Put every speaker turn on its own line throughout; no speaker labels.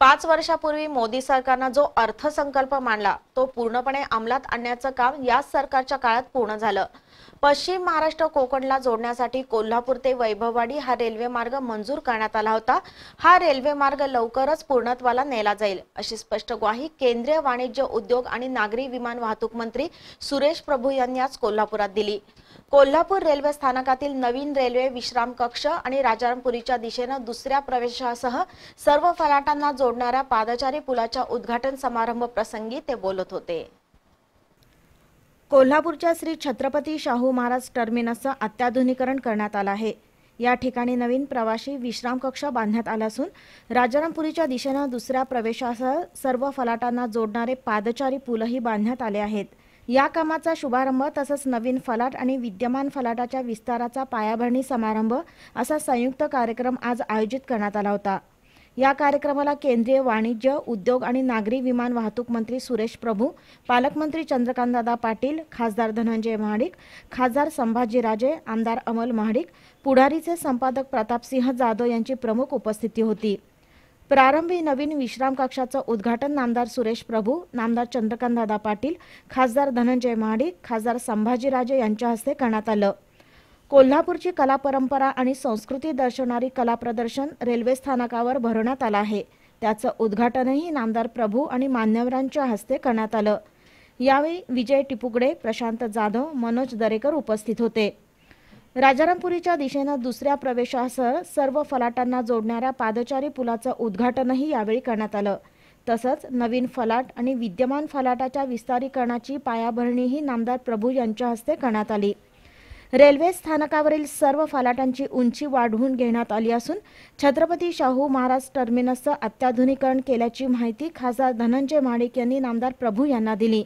पाच वर्षापूर्वी मोदी सरकारनं जो अर्थसंकल्प मांडला तो पूर्णपणे अंमलात आणण्याचं काम याच सरकारच्या काळात पूर्ण झालं. पश्चिम महाराष्ट्र कोकणला जोडण्यासाठी कोल्हापूर ते वैभववाडी हा रेल्वे मार्ग मंजूर करण्यात आला होता. हा रेल्वे मार्ग लवकरच पूर्णत्वाला नेला जाईल अशी स्पष्ट ग्वाही केंद्रीय वाणिज्य उद्योग आणि नागरी विमान वाहतूक मंत्री सुरेश प्रभू यांनी आज कोल्हापुरात दिली. कोल्हापूर रेल्वे स्थानकातील नवीन रेल्वे विश्राम कक्ष आणि राजारामपुरीच्या दिशेनं दुसऱ्या प्रवेशासह सर्व फलाटांना जोडणाऱ्या पादचारी पुलाच्या उद्घाटन समारंभ प्रसंगी ते बोलत होते. कोल्हापूरच्या श्री छत्रपती शाहू महाराज टर्मिनसचं अत्याधुनिकरण करण्यात आलं आहे. या ठिकाणी नवीन प्रवाशी विश्राम कक्ष बांधण्यात आला असून राजारामपुरीच्या दिशेनं दुसऱ्या प्रवेशासह सर्व फलाटांना जोडणारे पादचारी पुलही बांधण्यात आले आहेत. या कामाचा शुभारंभ तसंच नवीन फलाट आणि विद्यमान फलाटाच्या विस्ताराचा पायाभरणी समारंभ असा संयुक्त कार्यक्रम आज आयोजित करण्यात आला होता. या कार्यक्रमाला केंद्रीय वाणिज्य उद्योग आणि नागरी विमान वाहतूक मंत्री सुरेश प्रभू पालकमंत्री चंद्रकांतदादा पाटील खासदार धनंजय महाडिक खासदार संभाजीराजे आमदार अमल महाडिक पुढारीचे संपादक प्रतापसिंह जाधव यांची प्रमुख उपस्थिती होती. प्रारंभी नवीन विश्राम कक्षाचं उद्घाटन नामदार सुरेश प्रभू नामदार चंद्रकांतदादा पाटील खासदार धनंजय महाडिक खासदार संभाजीराजे यांच्या हस्ते करण्यात आलं. कोल्हापूरची कला परंपरा आणि संस्कृती दर्शवणारी कला प्रदर्शन रेल्वे स्थानकावर भरवण्यात आलं आहे. त्याचं उद्घाटनही नामदार प्रभू आणि मान्यवरांच्या हस्ते करण्यात आलं. यावेळी विजय टिपुगडे प्रशांत जाधव मनोज दरेकर उपस्थित होते. राजारामपुरीच्या दिशेनं दुसऱ्या प्रवेशासह सर्व फलाटांना जोडणाऱ्या पादचारी पुलाचं उद्घाटनही यावेळी करण्यात आलं. तसंच नवीन फलाट आणि विद्यमान फलाटाच्या विस्तारीकरणाची पायाभरणीही नामदार प्रभू यांच्या हस्ते करण्यात आली. रेल्वे स्थानकावरील सर्व फलाटांची उंची वाढवून घेण्यात आली असून छत्रपती शाहू महाराज टर्मिनसचं अत्याधुनिकरण केल्याची माहिती खासदार धनंजय महाडिक यांनी नामदार प्रभू यांना दिली.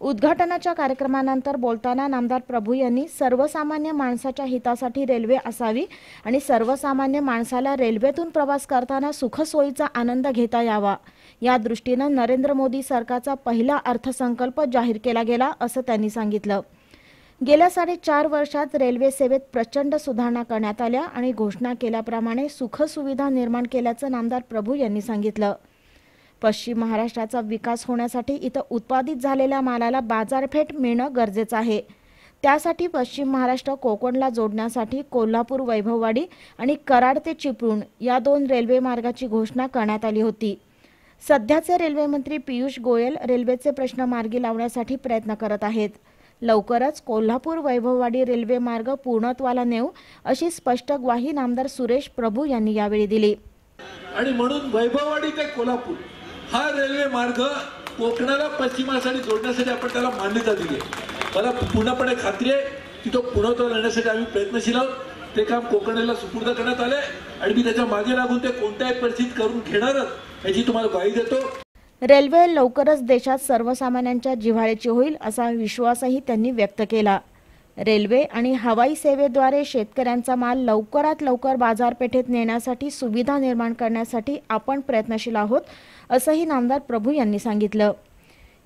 उद्घाटनाच्या कार्यक्रमानंतर बोलताना नामदार प्रभू यांनी सर्वसामान्य माणसाच्या हितासाठी रेल्वे असावी आणि सर्वसामान्य माणसाला रेल्वेतून प्रवास करताना सुखसोयीचा आनंद घेता यावा. या दृष्टीनं नरेंद्र मोदी सरकारचा पहिला अर्थसंकल्प जाहीर केला गेला असं त्यांनी सांगितलं. गेल्या साडेचार वर्षात रेल्वे सेवेत प्रचंड सुधारणा करण्यात आल्या आणि घोषणा केल्याप्रमाणे सुखसुविधा निर्माण केल्याचं नामदार प्रभू यांनी सांगितलं. पश्चिम महाराष्ट्राचा विकास होण्यासाठी इथं उत्पादित झालेल्या मालाला बाजारपेठ मिळणं गरजेचं आहे. त्यासाठी पश्चिम महाराष्ट्र कोकणला जोडण्यासाठी कोल्हापूर वैभववाडी आणि कराड ते चिपळूण या दोन रेल्वे मार्गाची घोषणा करण्यात आली होती. सध्याचे रेल्वेमंत्री पियुष गोयल रेल्वेचे प्रश्न मार्गी लावण्यासाठी प्रयत्न करत आहेत. लवकरच कोल्हापूर वैभववाडी रेल्वे मार्ग पूर्णत्वाला नेऊ अशी स्पष्ट ग्वाही नामदार सुरेश प्रभू यांनी यावेळी दिली.
आणि म्हणून वैभववाडी ते कोल्हापूर. हा रेल्वे मार्ग कोकणाला पश्चिमासाठी जोडण्यासाठी आपण त्याला मान्यता दिली आहे. मला पूर्णपणे खात्री आहे की तो पूर्णत्वाला नेण्यासाठी आम्ही प्रयत्नशील आहोत. ते काम कोकणाला सुपूर्द करण्यात आले आणि मी त्याच्यामागे लागून ते कोणत्याही परिस्थितीत करून घेणारच याची तुम्हाला ग्वाही देतो.
रेल्वे लवकरच देशात सर्वसामान्यांच्या जिव्हाळ्याची होईल असा विश्वासही त्यांनी व्यक्त केला. रेल्वे आणि हवाई सेवेद्वारे शेतकऱ्यांचा माल लवकरात लवकर बाजारपेठेत नेण्यासाठी सुविधा निर्माण करण्यासाठी आपण प्रयत्नशील आहोत असंही नामदार प्रभू यांनी सांगितलं.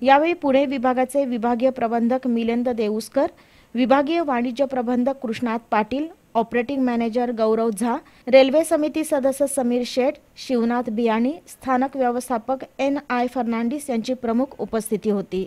यावेळी पुणे विभागाचे विभागीय प्रबंधक मिलिंद देऊसकर विभागीय वाणिज्य प्रबंधक Krishnat Patil operating manager Gaurav Jha railway समिती सदस्य समीर शेठ शिवनाथ बियाणी स्थानक व्यवस्थापक एन आय फर्नांडिस यांची प्रमुख उपस्थिती होती.